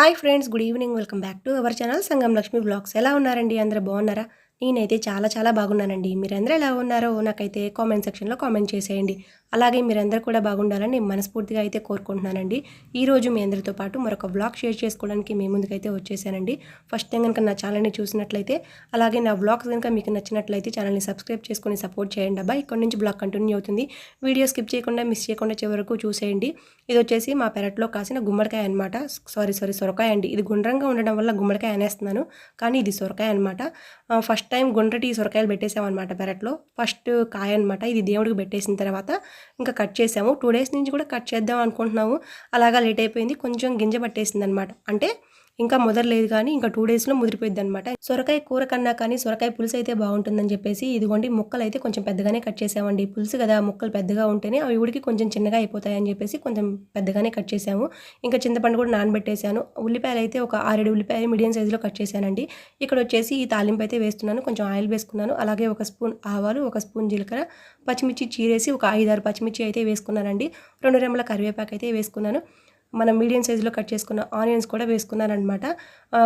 Hi friends good evening. Welcome back to our channel Sangam Lakshmi vlogs. ఎలా ఉన్నారండి? అందరూ బాగున్నారా? నేనైతే చాలా చాలా బాగున్నానండి. మీరందరూ ఎలా ఉన్నారో నాకైతే కామెంట్ సెక్షన్లో కామెంట్ చేసేయండి. అలాగే మీరందరూ కూడా బాగుండాలని నేను మనస్ఫూర్తిగా అయితే కోరుకుంటున్నానండి. ఈ రోజు మీ అందరితో పాటు మరొక బ్లాగ్ షేర్ చేసుకోవడానికి మీ ముందుకైతే వచ్చేసానండి. ఫస్ట్ టైం కనుక నా ఛానల్ని చూసినట్లయితే అలాగే నా బ్లాగ్స్ కనుక మీకు నచ్చినట్లయితే ఛానల్ని సబ్స్క్రైబ్ చేసుకొని సపోర్ట్ చేయండి అబ్బా. ఇక్కడ నుంచి బ్లాగ్ కంటిన్యూ అవుతుంది. వీడియో స్కిప్ చేయకుండా మిస్ చేయకుండా చివరకు చూసేయండి. ఇది వచ్చేసి మా పెరట్లో కాసిన గుమ్మడికాయ అనమాట సారీ సారీ సొరకాయ అండి. ఇది గుండ్రంగా ఉండడం వల్ల గుమ్మడికాయ అనేస్తున్నాను. కానీ ఇది సొరకాయ అనమాట ఫస్ట్ టైం గుండ్రటి సొరకాయలు పెట్టేసామన్నమాట పెరట్లో. ఫస్ట్ కాయ అనమాట ఇది దేవుడికి పెట్టేసిన తర్వాత ఇంకా కట్ చేసాము. టూ డేస్ నుంచి కూడా కట్ చేద్దాం అనుకుంటున్నాము. అలాగా లేట్ అయిపోయింది. కొంచెం గింజ పట్టేసింది అనమాట అంటే ఇంకా ముదరలేదు కానీ ఇంకా టూ డేస్లో ముదిరిపోయింది అనమాట సొరకాయ కూర కన్నా కానీ సొరకాయ పులుసు అయితే బాగుంటుందని చెప్పేసి ఇదిగోండి ముక్కలు అయితే కొంచెం పెద్దగానే కట్ చేసామండి. పులుసు కదా ముక్కలు పెద్దగా ఉంటేనే అవి ఉడికి కొంచెం చిన్నగా అయిపోతాయని చెప్పేసి కొంచెం పెద్దగానే కట్ చేసాము. ఇంకా చింతపండు కూడా నానబెట్టేశాను. ఉల్లిపాయలు అయితే ఒక ఆరేడు ఉల్లిపాయలు మీడియం సైజులో కట్ చేశానండి. ఇక్కడ వచ్చేసి ఈ తాలింపు అయితే వేస్తున్నాను. కొంచెం ఆయిల్ వేసుకున్నాను. అలాగే ఒక స్పూన్ ఆవాలు ఒక స్పూన్ జీలకర్ర పచ్చిమిర్చి చీరేసి ఒక ఐదారు పచ్చిమిర్చి అయితే వేసుకున్నానండి. రెండు రెమ్మల కరివేపాకు అయితే వేసుకున్నాను. మనం మీడియం సైజులో కట్ చేసుకున్న ఆనియన్స్ కూడా వేసుకున్నారనమాట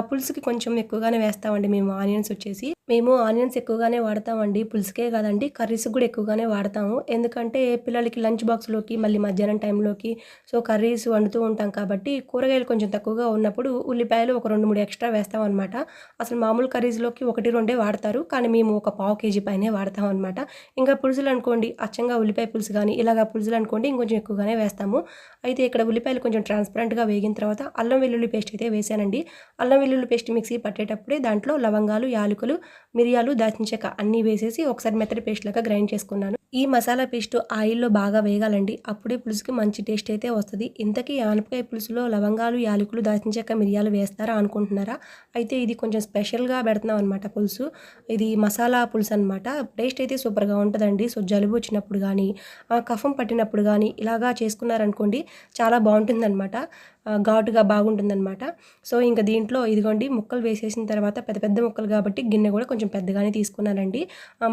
పులుసుకి కొంచెం ఎక్కువగానే వేస్తామండి మేము ఆనియన్స్ వచ్చేసి. మేము ఆనియన్స్ ఎక్కువగానే వాడతామండి. పులుసుకే కాదండి కర్రీస్ కూడా ఎక్కువగానే వాడతాము. ఎందుకంటే పిల్లలకి లంచ్ బాక్స్లోకి మళ్ళీ మధ్యాహ్నం టైంలోకి సో కర్రీస్ వండుతూ ఉంటాం కాబట్టి కూరగాయలు కొంచెం తక్కువగా ఉన్నప్పుడు ఉల్లిపాయలు ఒక రెండు మూడు ఎక్స్ట్రా వేస్తాం అనమాట అసలు మామూలు కర్రీస్లోకి ఒకటి రెండే వాడతారు కానీ మేము ఒక పావు కేజీ పైనే వాడతాం అనమాట ఇంకా పులుసులు అనుకోండి అచ్చంగా ఉల్లిపాయ పులుసు కానీ ఇలాగ పులుసులు అనుకోండి ఇంకొంచెం ఎక్కువగానే వేస్తాము. అయితే ఇక్కడ ఉల్లిపాయలు కొంచెం ట్రాన్స్పరెంట్గా వేగిన తర్వాత అల్లం వెల్లుల్లి పేస్ట్ అయితే వేసానండి. అల్లం వెల్లుల్లి పేస్ట్ మిక్సీ పట్టేటప్పుడే దాంట్లో లవంగాలు యాలకులు మిరియాలు దాచిన చెక్క అన్నీ వేసేసి ఒకసారి మెత్తడి పేస్ట్ లాగా గ్రైండ్ చేసుకున్నాను. ఈ మసాలా పేస్ట్ ఆయిల్లో బాగా వేగాలండి. అప్పుడే పులుసుకి మంచి టేస్ట్ అయితే వస్తుంది. ఇంతకీ ఆనపకాయ పులుసులో లవంగాలు యాలకులు దాచిన చెక్క మిరియాలు వేస్తారా అనుకుంటున్నారా? అయితే ఇది కొంచెం స్పెషల్గా పెడుతున్నాం అనమాట పులుసు. ఇది మసాలా పులుసు అనమాట టేస్ట్ అయితే సూపర్గా ఉంటుందండి. సో జలుబు వచ్చినప్పుడు కానీ కఫం పట్టినప్పుడు కానీ ఇలాగా చేసుకున్నారనుకోండి చాలా బాగుంటుందన్నమాట. ఘాటుగా బాగుంటుందన్నమాట. సో ఇంకా దీంట్లో ఇదిగోండి ముక్కలు వేసేసిన తర్వాత పెద్ద పెద్ద ముక్కలు కాబట్టి గిన్నె కూడా కొంచెం పెద్దగానే తీసుకున్నానండి.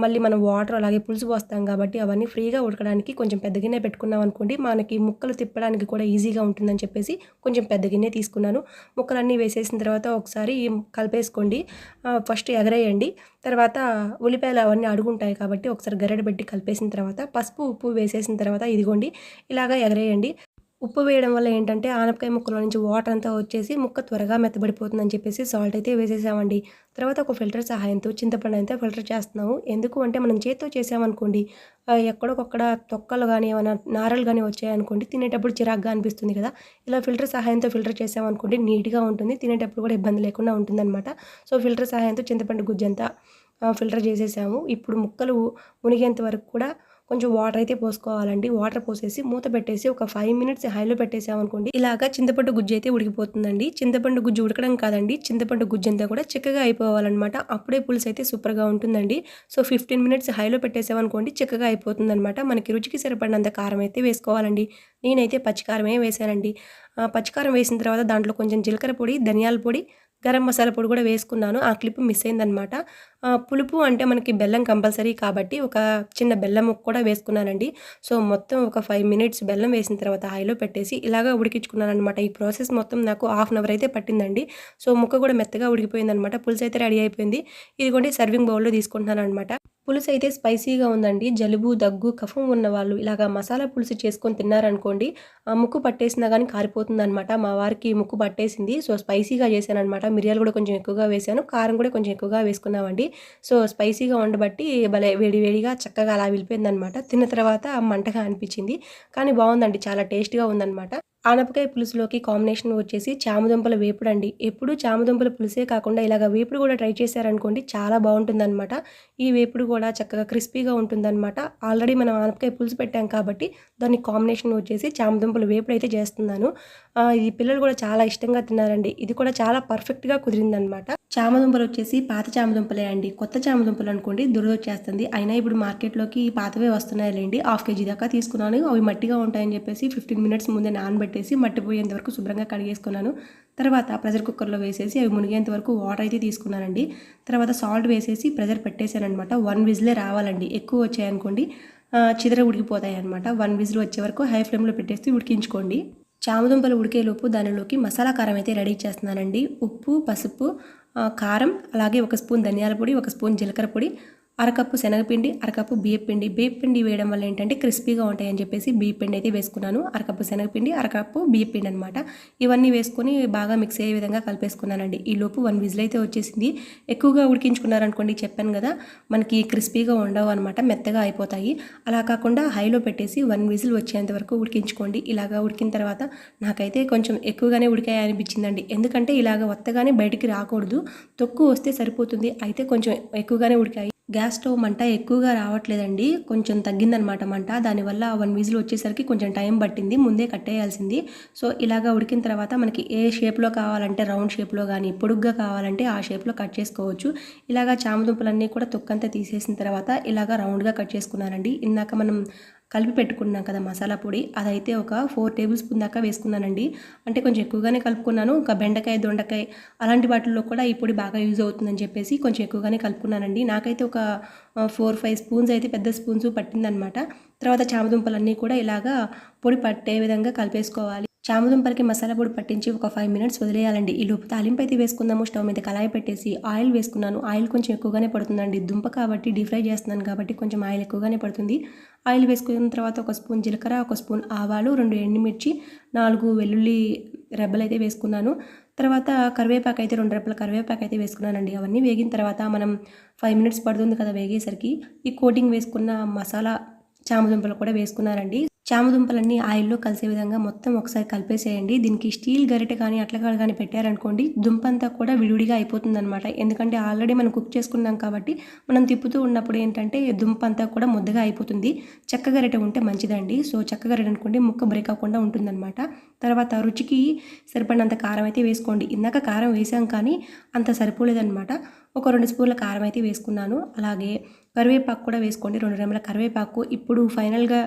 మళ్ళీ మనం వాటర్ అలాగే పులుసు పోస్తాం కాబట్టి అవన్నీ ఫ్రీగా ఉడకడానికి కొంచెం పెద్ద గిన్నె పెట్టుకున్నాం అనుకోండి మనకి ముక్కలు తిప్పడానికి కూడా ఈజీగా ఉంటుందని చెప్పేసి కొంచెం పెద్ద గిన్నె తీసుకున్నాను. ముక్కలన్నీ వేసేసిన తర్వాత ఒకసారి కలిపేసుకోండి. ఫస్ట్ ఎగరేయండి. తర్వాత ఉల్లిపాయలు అవన్నీ అడుగుంటాయి కాబట్టి ఒకసారి గరెడ పెట్టి కలిపేసిన తర్వాత పసుపు ఉప్పు వేసేసిన తర్వాత ఇదిగోండి ఇలాగా ఎగరేయండి. ఉప్పు వేయడం వల్ల ఏంటంటే ఆనపకాయ ముక్కలో నుంచి వాటర్ అంతా వచ్చేసి ముక్క త్వరగా మెత్తబడిపోతుందని చెప్పేసి సాల్ట్ అయితే వేసేసామండి. తర్వాత ఒక ఫిల్టర్ సహాయంతో చింతపండు అయితే ఫిల్టర్ చేస్తున్నాము. ఎందుకు అంటే మనం చేత్తో చేసామనుకోండి ఎక్కడొక్కడ తొక్కలు కానీ ఏమైనా నారలు కానీ వచ్చాయనుకోండి తినేటప్పుడు చిరాగ్గా అనిపిస్తుంది కదా. ఇలా ఫిల్టర్ సహాయంతో ఫిల్టర్ చేసామనుకోండి నీట్గా ఉంటుంది. తినేటప్పుడు కూడా ఇబ్బంది లేకుండా ఉంటుందన్నమాట. సో ఫిల్టర్ సహాయంతో చింతపండు గుజ్జంతా ఫిల్టర్ చేసేసాము. ఇప్పుడు ముక్కలు మునిగేంత వరకు కూడా కొంచెం వాటర్ అయితే పోసుకోవాలండి. వాటర్ పోసేసి మూత పెట్టేసి ఒక ఫైవ్ మినిట్స్ హైలో పెట్టేసామనుకోండి ఇలాగా చింతపండు గుజ్జు అయితే ఉడికిపోతుందండి. చింతపండు గుజ్జు ఉడకడం కాదండి చింతపండు గుజ్జు అంతా కూడా చిక్కగా అయిపోవాలన్నమాట. అప్పుడే పులుసు అయితే సూపర్గా ఉంటుందండి. సో ఫిఫ్టీన్ మినిట్స్ హైలో పెట్టేసామనుకోండి చిక్కగా అయిపోతుందనమాట మనకి రుచికి సరిపడినంత కారం అయితే వేసుకోవాలండి. నేనైతే పచ్చికారమే వేసానండి. పచ్చికారం వేసిన తర్వాత దాంట్లో కొంచెం జీలకర్ర పొడి ధనియాల పొడి గరం మసాలా పొడి కూడా వేసుకున్నాను. ఆ క్లిప్ మిస్ అయిందనమాట పులుపు అంటే మనకి బెల్లం కంపల్సరీ కాబట్టి ఒక చిన్న బెల్లం ముక్క కూడా వేసుకున్నానండి. సో మొత్తం ఒక ఫైవ్ మినిట్స్ బెల్లం వేసిన తర్వాత హైలో పెట్టేసి ఇలాగా ఉడికించుకున్నాను అనమాట ఈ ప్రాసెస్ మొత్తం నాకు హాఫ్ అన్ అవర్ అయితే పట్టిందండి. సో ముక్క కూడా మెత్తగా ఉడికిపోయింది అనమాట పులుసు అయితే రెడీ అయిపోయింది. ఇదిగోండి సర్వింగ్ బౌల్లో తీసుకుంటున్నాను అనమాట పులుసు అయితే స్పైసీగా ఉందండి. జలుబు దగ్గు కఫం ఉన్న వాళ్ళు ఇలాగా మసాలా పులుసు చేసుకొని తిన్నారనుకోండి ఆ ముక్కు పట్టేసినా కానీ కారిపోతుంది అనమాట మా వారికి ముక్కు పట్టేసింది. సో స్పైసీగా చేశాను అనమాట మిరియాలు కూడా కొంచెం ఎక్కువగా వేసాను కారం కూడా కొంచెం ఎక్కువగా వేసుకున్నామండి. సో స్పైసీగా ఉండబట్టి భలే వేడివేడిగా చక్కగా అలా వెళ్ళిపోయిందనమాట. తిన్న తర్వాత మంటగా అనిపించింది. కానీ బాగుందండి. చాలా టేస్ట్గా ఉందన్నమాట ఆనపకాయ పులుసులోకి కాంబినేషన్ వచ్చేసి చామదుంపల వేపుడు అండి. ఎప్పుడు చామదుంపల పులుసే కాకుండా ఇలాగ వేపుడు కూడా ట్రై చేశారనుకోండి చాలా బాగుంటుందన్నమాట. ఈ వేపుడు కూడా చక్కగా క్రిస్పీగా ఉంటుందన్నమాట. ఆల్రెడీ మనం ఆనపకాయ పులుసు పెట్టాం కాబట్టి దాని కాంబినేషన్ వచ్చేసి చామదుంపల వేపుడు అయితే చేస్తున్నాను. ఇది పిల్లలు కూడా చాలా ఇష్టంగా తిన్నారండి. ఇది కూడా చాలా పర్ఫెక్ట్గా కుదిరిందనమాట చామదుంపలు వచ్చేసి పాత చామదుంపలే అండి. కొత్త చామదుంపలు అనుకోండి దురద వచ్చేస్తుంది. అయినా ఇప్పుడు మార్కెట్లోకి పాతవే వస్తున్నాయిలేండి. హాఫ్ కేజీ దాకా తీసుకున్నాను. అవి మట్టిగా ఉంటాయని చెప్పేసి ఫిఫ్టీన్ మినిట్స్ ముందే పెట్టేసి మట్టి పోయేంత వరకు శుభ్రంగా కడిగేసుకున్నాను. తర్వాత ప్రెషర్ కుక్కర్లో వేసేసి అవి మునిగేంత వరకు వాటర్ అయితే తీసుకున్నానండి. తర్వాత సాల్ట్ వేసేసి ప్రెషర్ పెట్టేశానమాట వన్ విజిలే రావాలండి. ఎక్కువ వచ్చాయనుకోండి చిదర ఉడికిపోతాయి అనమాట వన్ విజిల్ వచ్చే వరకు హై ఫ్లేమ్లో పెట్టేసి ఉడికించుకోండి. చామదుంపలు ఉడికేలోపు దానిలోకి మసాలా కారం అయితే రెడీ చేస్తున్నానండి. ఉప్పు పసుపు కారం అలాగే ఒక స్పూన్ ధనియాల పొడి ఒక స్పూన్ జీలకర్ర పొడి అరకప్పు శనగపిండి అరకప్పు బియ్యపిండి. బియ్యపిండి వేయడం వల్ల ఏంటంటే క్రిస్పీగా ఉంటాయని చెప్పేసి బియ్యపిండి అయితే వేసుకున్నాను. అరకప్పు శనగపిండి అరకప్పు బియ్యపిండి అనమాట ఇవన్నీ వేసుకొని బాగా మిక్స్ అయ్యే విధంగా కలిపేసుకున్నానండి. ఈ లోపు వన్ విజిల్ అయితే వచ్చేసింది. ఎక్కువగా ఉడికించుకున్నారనుకోండి చెప్పాను కదా మనకి క్రిస్పీగా ఉండవు అనమాట మెత్తగా అయిపోతాయి. అలా కాకుండా హైలో పెట్టేసి వన్ విజిల్ వచ్చేంత వరకు ఉడికించుకోండి. ఇలాగా ఉడికిన తర్వాత నాకైతే కొంచెం ఎక్కువగానే ఉడికాయి అనిపించిందండి ఎందుకంటే ఇలాగ వత్తగానే బయటికి రాకూడదు. తొక్కు వస్తే సరిపోతుంది. అయితే కొంచెం ఎక్కువగానే ఉడికాయి. గ్యాస్ స్టవ్ మంట ఎక్కువగా రావట్లేదండి. కొంచెం తగ్గిందనమాట మంట. దానివల్ల వన్ విజిల్ వచ్చేసరికి కొంచెం టైం పట్టింది. ముందే కట్టేయాల్సింది. సో ఇలాగా ఉడికిన తర్వాత మనకి ఏ షేప్లో కావాలంటే రౌండ్ షేప్లో కానీ పొడుగ్గా కావాలంటే ఆ షేప్లో కట్ చేసుకోవచ్చు. ఇలాగా చామదుంపలన్నీ కూడా తొక్కంతా తీసేసిన తర్వాత ఇలాగా రౌండ్గా కట్ చేసుకున్నానండి. ఇందాక మనం కలిపి పెట్టుకున్నాం కదా మసాలా పొడి. అదైతే ఒక ఫోర్ టేబుల్ స్పూన్ దాకా వేసుకున్నానండి. అంటే కొంచెం ఎక్కువగానే కలుపుకున్నాను. ఒక బెండకాయ దొండకాయ అలాంటి వాటిల్లో కూడా ఈ పొడి బాగా యూజ్ అవుతుందని చెప్పేసి కొంచెం ఎక్కువగానే కలుపుకున్నానండి. నాకైతే ఒక ఫోర్ ఫైవ్ స్పూన్స్ అయితే పెద్ద స్పూన్స్ పట్టిందనమాట. తర్వాత చామదుంపలన్నీ కూడా ఇలాగా పొడి పట్టే విధంగా కలిపేసుకోవాలి. చామదుంపలకి మసాలా పొడి పట్టించి ఒక ఫైవ్ మినిట్స్ వదిలేయాలండి. ఈ లోపు తాలింపు అయితే వేసుకుందాము. స్టవ్ మీద కళాయి పెట్టేసి ఆయిల్ వేసుకున్నాను. ఆయిల్ కొంచెం ఎక్కువగానే పడుతుందండి. దుంప కాబట్టి డీప్ ఫ్రై చేస్తున్నాను కాబట్టి కొంచెం ఆయిల్ ఎక్కువగానే పడుతుంది. ఆయిల్ వేసుకున్న తర్వాత ఒక స్పూన్ జీలకర్ర ఒక స్పూన్ ఆవాలు రెండు ఎండుమిర్చి నాలుగు వెల్లుల్లి రెబ్బలు అయితే వేసుకున్నాను. తర్వాత కరివేపాకు అయితే రెండు రెప్పల కరివేపాకు అయితే వేసుకున్నానండి. అవన్నీ వేగిన తర్వాత మనం ఫైవ్ మినిట్స్ పడుతుంది కదా వేగేసరికి. ఈ కోటింగ్ వేసుకున్న మసాలా చామదుంపలు కూడా వేసుకున్నానండి. చామదుంపలన్నీ ఆయిల్లో కలిసే విధంగా మొత్తం ఒకసారి కలిపేసేయండి. దీనికి స్టీల్ గరిటె కానీ అట్లా కానీ పెట్టారనుకోండి దుంప అంతా కూడా విడివిడిగా అయిపోతుంది అనమాట ఎందుకంటే ఆల్రెడీ మనం కుక్ చేసుకున్నాం కాబట్టి మనం తిప్పుతూ ఉన్నప్పుడు ఏంటంటే దుంప అంతా కూడా ముద్దగా అయిపోతుంది. చెక్క గరిటె ఉంటే మంచిదండి. సో చెక్క గరిటె అనుకోండి ముక్క బ్రేక్ అవ్వకుండా ఉంటుందన్నమాట. తర్వాత రుచికి సరిపడినంత కారం అయితే వేసుకోండి. ఇందాక కారం వేసాం కానీ అంత సరిపోలేదన్నమాట. ఒక రెండు స్పూన్ల కారం అయితే వేసుకున్నాను. అలాగే కరివేపాకు కూడా వేసుకోండి. రెండు రెమ్మల కరివేపాకు. ఇప్పుడు ఫైనల్గా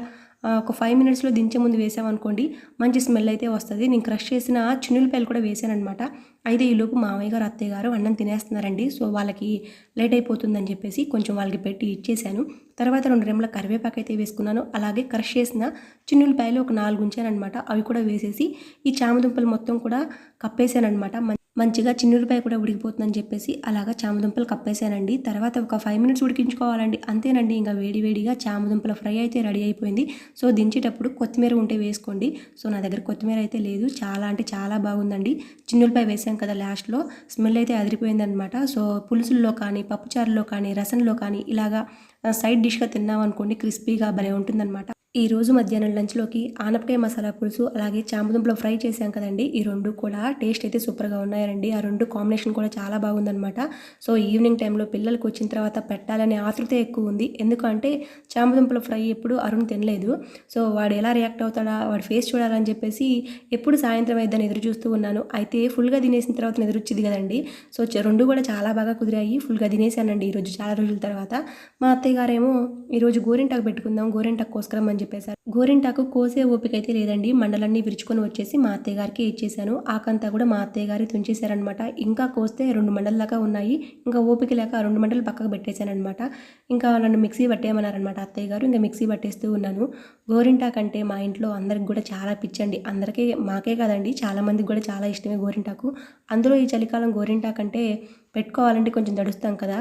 ఒక ఫైవ్ మినిట్స్లో దించే ముందు వేసామనుకోండి మంచి స్మెల్ అయితే వస్తుంది. నేను క్రష్ చేసిన చిన్నులపాయలు కూడా వేసానమాట అయితే ఈలోపు మామయ్య గారు అత్తయ్య గారు అన్నం తినేస్తున్నారండి. సో వాళ్ళకి లేట్ అయిపోతుందని చెప్పేసి కొంచెం వాళ్ళకి పెట్టి ఇచ్చేసాను. తర్వాత రెండు రెమ్మల కరివేపాకు అయితే వేసుకున్నాను. అలాగే క్రష్ చేసిన చిన్నులపాయలు ఒక నాలుగు ఉంచానమాట అవి కూడా వేసేసి ఈ చామదుంపలు మొత్తం కూడా కప్పేసానమాట మంచిగా చిన్నులపాయ కూడా ఉడికిపోతుందని చెప్పేసి అలాగా చామదుంపలు కప్పేసానండి తర్వాత ఒక ఫైవ్ మినిట్స్ ఉడికించుకోవాలండి. అంతేనండి ఇంకా వేడి వేడిగా చామదుంపల ఫ్రై అయితే రెడీ అయిపోయింది. సో దించేటప్పుడు కొత్తిమీర ఉంటే వేసుకోండి. సో నా దగ్గర కొత్తిమీర అయితే లేదు. చాలా అంటే చాలా బాగుందండి. చిన్నులపాయ వేసాం కదా లాస్ట్లో. స్మెల్ అయితే అదిరిపోయిందనమాట సో పులుసుల్లో కానీ పప్పుచారులో కానీ రసంలో కానీ ఇలాగా సైడ్ డిష్గా తిన్నాం అనుకోండి క్రిస్పీగా భలే ఉంటుందన్నమాట. ఈ రోజు మధ్యాహ్నం లంచ్లోకి ఆనపకాయ మసాలా పులుసు అలాగే చామదుంపలు ఫ్రై చేశాం కదండి. ఈ రెండు కూడా టేస్ట్ అయితే సూపర్గా ఉన్నాయండి. ఆ రెండు కాంబినేషన్ కూడా చాలా బాగుందనమాట సో ఈవినింగ్ టైంలో పిల్లలకి వచ్చిన తర్వాత పెట్టాలనే ఆతృత ఎక్కువ ఉంది. ఎందుకంటే చామదుంపల ఫ్రై ఎప్పుడు అరుణ్ తినలేదు. సో వాడు ఎలా రియాక్ట్ అవుతాడా వాడి ఫేస్ చూడాలని చెప్పేసి ఎప్పుడు సాయంత్రం అయిద్దని ఎదురు చూస్తూ ఉన్నాను. అయితే ఫుల్గా తినేసిన తర్వాత ఎదురొచ్చింది కదండి. సో రెండు కూడా చాలా బాగా కుదిరాయి. ఫుల్గా తినేసానండి ఈరోజు చాలా రోజుల తర్వాత. మా అత్తయ్య గారేమో ఈరోజు గోరింటాకు పెట్టుకుందాం గోరింటాకు కోసుకురమ్మని చెప్పేశారు. గోరింటాకు కోసే ఓపిక అయితే లేదండి. మండలన్నీ విరుచుకొని వచ్చేసి మా అత్తయ్య గారికి ఇచ్చేసాను ఆకంతా కూడా మా అత్తయ్య గారి తుంచేశారనమాట ఇంకా కోస్తే రెండు మండల ఉన్నాయి. ఇంకా ఓపిక లేక రెండు మండలు పక్కకు పెట్టేశానమాట ఇంకా నన్ను మిక్సీ పట్టేయమన్నారనమాట అత్తయ్య గారు. ఇంకా మిక్సీ పట్టేస్తూ ఉన్నాను. గోరింటాకు అంటే మా ఇంట్లో అందరికి కూడా చాలా పిచ్చండి. అందరికీ మాకే కాదండి. చాలా మందికి కూడా చాలా ఇష్టమే గోరింటాకు. అందులో ఈ చలికాలం గోరింటాకు అంటే పెట్టుకోవాలంటే కొంచెం దడుస్తాం కదా.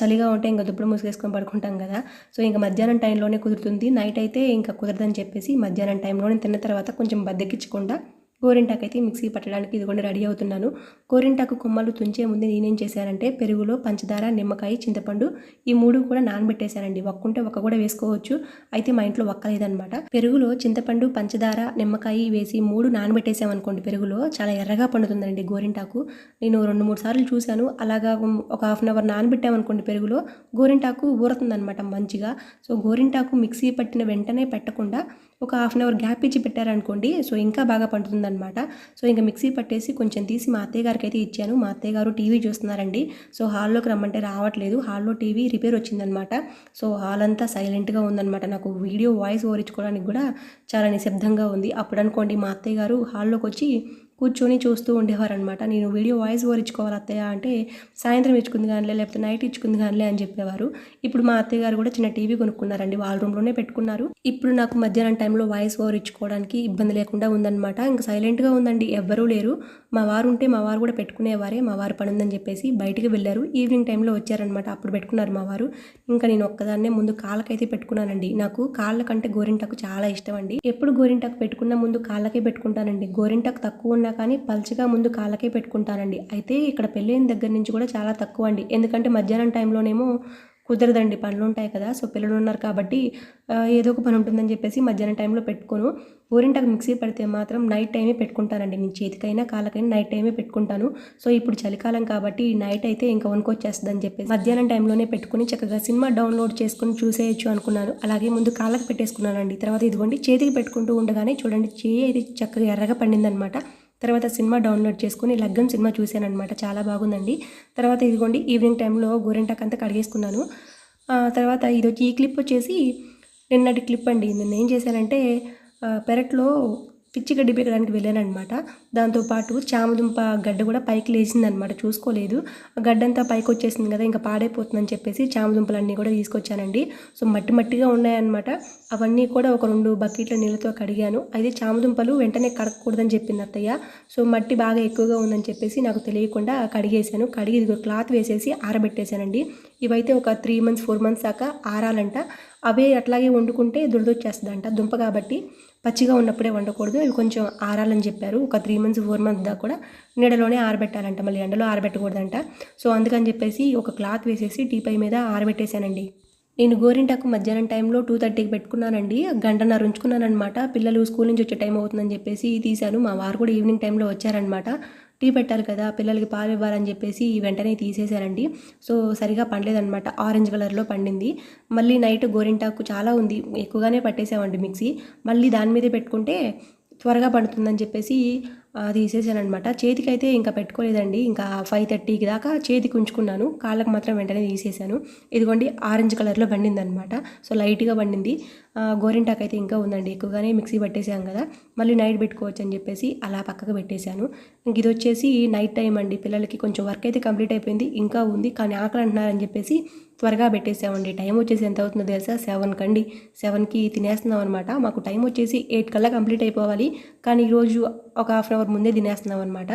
చలిగా ఉంటే ఇంకా దుప్పుడు మూసుకేసుకొని పడుకుంటాం కదా. సో ఇంకా మధ్యాహ్నం టైంలోనే కుదురుతుంది. నైట్ అయితే ఇంకా కుదరదని చెప్పేసి మధ్యాహ్నం టైంలోనే తిన్న తర్వాత కొంచెం బద్దెక్కించకుండా గోరింటాకు అయితే మిక్సీ పట్టడానికి ఇదిగోండి రెడీ అవుతున్నాను. గోరింటాకు కొమ్మలు తుంచే ముందు నేనేం చేశానంటే పెరుగులో పంచదార నిమ్మకాయ చింతపండు ఈ మూడు కూడా నానబెట్టేశానండి. ఒక్కుంటే ఒక్క కూడా వేసుకోవచ్చు. అయితే మా ఇంట్లో ఒక్కలేదనమాట పెరుగులో చింతపండు పంచదార నిమ్మకాయ వేసి మూడు నానబెట్టేసామనుకోండి పెరుగులో చాలా ఎర్రగా పండుతుందండి గోరింటాకు. నేను రెండు మూడు సార్లు చూశాను. అలాగా ఒక హాఫ్ అన్ అవర్ నానబెట్టామనుకోండి పెరుగులో గోరింటాకు ఊరుతుందనమాట మంచిగా. సో గోరింటాకు మిక్సీ పట్టిన వెంటనే పెట్టకుండా ఒక హాఫ్ అన్ అవర్ గ్యాప్ ఇచ్చి పెట్టారనుకోండి సో ఇంకా బాగా పండుతుందన్నమాట. సో ఇంకా మిక్సీ పట్టేసి కొంచెం తీసి మా అత్తయ్య గారికి అయితే ఇచ్చాను. మా అత్తయ్య గారు టీవీ చూస్తున్నారండి. సో హాల్లోకి రమ్మంటే రావట్లేదు. హాల్లో టీవీ రిపేర్ వచ్చిందనమాట సో హాల్ అంతా సైలెంట్గా ఉందన్నమాట. నాకు వీడియో వాయిస్ ఓవర్ ఇచ్చుకోవడానికి కూడా చాలా నిశ్శబ్దంగా ఉంది. అప్పుడు అనుకోండి మా అత్తయ్య గారు హాల్లోకి వచ్చి కూర్చొని చూస్తూ ఉండేవారనమాట నేను వీడియో వాయిస్ ఓవర్ ఇచ్చుకోవాలి అత్తయ్య అంటే సాయంత్రం ఇచ్చుకుంది కానీ లేకపోతే నైట్ ఇచ్చుకుంది కానీ అని చెప్పేవారు. ఇప్పుడు మా అత్తయ్య గారు కూడా చిన్న టీవీ కొనుక్కున్నారండి వాళ్ళ రూమ్లోనే పెట్టుకున్నారు. ఇప్పుడు నాకు మధ్యాహ్నం టైంలో వాయిస్ ఓవర్ ఇచ్చుకోవడానికి ఇబ్బంది లేకుండా ఉందన్నమాట. ఇంకా సైలెంట్గా ఉందండి ఎవ్వరూ లేరు. మా వారు ఉంటే మా వారు కూడా పెట్టుకునేవారే మా వారు పని ఉందని చెప్పేసి బయటికి వెళ్ళారు. ఈవినింగ్ టైంలో వచ్చారనమాట అప్పుడు పెట్టుకున్నారు మా వారు. ఇంకా నేను ఒక్కదాన్నే ముందు కాళ్ళకైతే పెట్టుకున్నానండి. నాకు కాళ్ళ కంటే గోరింటాకు చాలా ఇష్టం అండి. ఎప్పుడు గోరింటాకు పెట్టుకున్న ముందు కాళ్ళకే పెట్టుకుంటానండి. గోరింటాకు తక్కువ ఉన్న కానీ పల్చగా ముందు కాళ్ళకే పెట్టుకుంటానండి అయితే ఇక్కడ పెళ్ళైన దగ్గర నుంచి కూడా చాలా తక్కువ అండి ఎందుకంటే మధ్యాహ్నం టైంలోనేమో కుదరదండి. పనులు ఉంటాయి కదా. సో పిల్లలు ఉన్నారు కాబట్టి ఏదో ఒక పని ఉంటుందని చెప్పేసి మధ్యాహ్నం టైంలో పెట్టుకోను. గోరింటాకు మిక్సీ పెడితే మాత్రం నైట్ టైమే పెట్టుకుంటానండి. నేను చేతికైనా కాళ్ళకైనా నైట్ టైమే పెట్టుకుంటాను. సో ఇప్పుడు చలికాలం కాబట్టి నైట్ అయితే ఇంకా వనుకొచ్చేస్తుందని చెప్పేసి మధ్యాహ్నం టైంలోనే పెట్టుకుని చక్కగా సినిమా డౌన్లోడ్ చేసుకుని చూసేయచ్చు అనుకున్నాను. అలాగే ముందు కాళ్ళకి పెట్టేసుకున్నానండి. తర్వాత ఇదిగోండి చేతికి పెట్టుకుంటూ ఉండగానే చూడండి చేయి అయితే చక్కగా ఎర్రగా పండిందనమాట. తర్వాత సినిమా డౌన్లోడ్ చేసుకుని లగ్గం సినిమా చూశానమాట చాలా బాగుందండి. తర్వాత ఇదిగోండి ఈవినింగ్ టైంలో గోరెంటాక్ అంతా కడిగేసుకున్నాను. తర్వాత ఇది వచ్చి ఈ క్లిప్ వచ్చేసి నిన్నటి క్లిప్ అండి. నిన్న ఏం చేశానంటే పెరట్లో పిచ్చి గడ్డి పీకడానికి వెళ్ళానమాట దాంతోపాటు చామదుంప గడ్డ కూడా పైకి లేచిందనమాట చూసుకోలేదు. ఆ గడ్డంతా పైకి వచ్చేసింది కదా ఇంకా పాడైపోతుందని చెప్పేసి చామదుంపలన్నీ కూడా తీసుకొచ్చానండి. సో మట్టి మట్టిగా ఉన్నాయన్నమాట. అవన్నీ కూడా ఒక రెండు బకెట్ల నీళ్ళతో కడిగాను. అయితే చామదుంపలు వెంటనే కడగకూడదని చెప్పింది అత్తయ్య. సో మట్టి బాగా ఎక్కువగా ఉందని చెప్పేసి నాకు తెలియకుండా కడిగేశాను. కడిగి క్లాత్ వేసేసి ఆరబెట్టేశానండి. ఇవైతే ఒక త్రీ మంత్స్ ఫోర్ మంత్స్ దాకా ఆరాలంట. అవే అట్లాగే వండుకుంటే దురదొచ్చేస్తుందంట దుంప కాబట్టి. పచ్చిగా ఉన్నప్పుడే వండకూడదు. ఇవి కొంచెం ఆరాలని చెప్పారు. ఒక త్రీ మంత్స్ ఫోర్ మంత్స్ దాకా కూడా నీడలోనే ఆరబెట్టాలంట. మళ్ళీ ఎండలో ఆరబెట్టకూడదంట. సో అందుకని చెప్పేసి ఒక క్లాత్ వేసేసి టీపై మీద ఆరబెట్టేశానండి. నేను గోరింటాకు మధ్యాహ్నం టైంలో టూ థర్టీకి పెట్టుకున్నానండి. గంటన్నర ఉంచుకున్నానమాట పిల్లలు స్కూల్ నుంచి వచ్చే టైం అవుతుందని చెప్పేసి తీశాను. మా వారు కూడా ఈవినింగ్ టైంలో వచ్చారనమాట టీ పెట్టాలి కదా పిల్లలకి పాలు ఇవ్వాలని చెప్పేసి వెంటనే తీసేశారండి. సో సరిగా పండలేదనమాట ఆరెంజ్ కలర్లో పండింది. మళ్ళీ నైట్ గోరింటాకు చాలా ఉంది. ఎక్కువగానే పట్టేసామండి మిక్సీ. మళ్ళీ దాని మీదే పెట్టుకుంటే త్వరగా పడుతుందని చెప్పేసి తీసేసానమాట చేతికి అయితే ఇంకా పెట్టుకోలేదండి. ఇంకా ఫైవ్ థర్టీకి దాకా చేతికి ఉంచుకున్నాను. కాళ్ళకు మాత్రం వెంటనే తీసేసాను. ఇదిగోండి ఆరెంజ్ కలర్లో పండింది అనమాట సో లైట్గా పండింది. ఆ, గోరింటాకు అయితే ఇంకా ఉందండి. ఎక్కువగానే మిక్సీ పట్టేసాం కదా. మళ్ళీ నైట్ పెట్టుకోవచ్చు అని చెప్పేసి అలా పక్కకు పెట్టేశాను. ఇంక ఇది వచ్చేసి నైట్ టైం అండి. పిల్లలకి కొంచెం వర్క్ అయితే కంప్లీట్ అయిపోయింది. ఇంకా ఉంది. కానీ ఆకలి అంటున్నారని చెప్పేసి త్వరగా పెట్టేసామండి. టైం వచ్చేసి ఎంత అవుతుందో తెలుసా? సెవెన్ కండి సెవెన్కి తినేస్తున్నాం అనమాట మాకు టైం వచ్చేసి ఎయిట్ కల్లా కంప్లీట్ అయిపోవాలి. కానీ ఈరోజు ఒక హాఫ్ అన్ అవర్ ముందే తినేస్తున్నాం అనమాట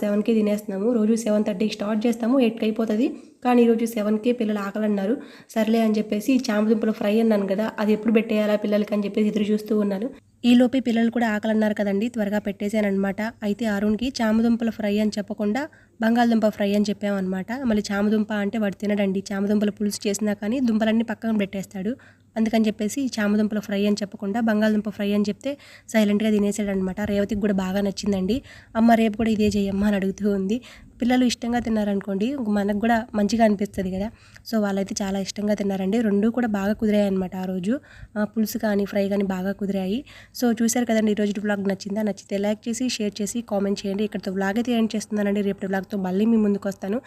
సెవెన్కి తినేస్తున్నాము. రోజు సెవెన్ థర్టీకి స్టార్ట్ చేస్తాము. ఎయిట్కి అయిపోతుంది. కానీ ఈరోజు సెవెన్కే పిల్లలు ఆకలి అన్నారు సర్లే అని చెప్పేసి చామదుంపలు ఫ్రై అన్నాను కదా అది ఎప్పుడు పెట్టేయాలా పిల్లలకి అని చెప్పేసి ఎదురు చూస్తూ ఉన్నాను ఈ లోపే పిల్లలు కూడా ఆకలి అన్నారు కదండి త్వరగా పెట్టేశానమాట అయితే అరుణ్కి చామదుంపల ఫ్రై అని చెప్పకుండా బంగాళదుంప ఫ్రై అని చెప్పామన్నమాట. మళ్ళీ చామదుంప అంటే వాడు తినడండి చామదుంపల పులుసు చేసినా కానీ దుంపలన్నీ పక్కన పెట్టేస్తాడు. అందుకని చెప్పేసి చామదుంపల ఫ్రై అని చెప్పకుండా బంగాళదుంప ఫ్రై అని చెప్తే సైలెంట్గా తినేసాడు అనమాట రేవతికి కూడా బాగా నచ్చిందండి. అమ్మ రేపు కూడా ఇదే చేయమ్మా అని అడుగుతూ ఉంది. పిల్లలు ఇష్టంగా తిన్నారనుకోండి మనకు కూడా మంచిగా అనిపిస్తుంది కదా. సో వాళ్ళైతే చాలా ఇష్టంగా తిన్నారండి. రెండు కూడా బాగా కుదిరాయి అనమాట ఆ రోజు. పులుసు కానీ ఫ్రై కానీ బాగా కుదిరాయి. సో చూశారు కదండి ఈరోజు రోజు నచ్చిందా? నచ్చితే లైక్ చేసి షేర్ చేసి కామెంట్ చేయండి. ఇక్కడతో బ్లాగ్ అయితే ఏం చేస్తున్నానండి. రేపటి బ్లాగ్తో మళ్ళీ మీ ముందుకు వస్తాను.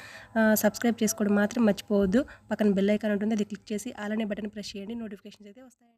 సబ్స్క్రైబ్ చేసుకోవడం మాత్రం మర్చిపోవద్దు. పక్కన బెల్ ఐకాన్ ఉంటుంది అది క్లిక్ చేసి అలానే బటన్ ప్రెస్ చేయండి. నోటిఫికేషన్స్ అయితే వస్తాయి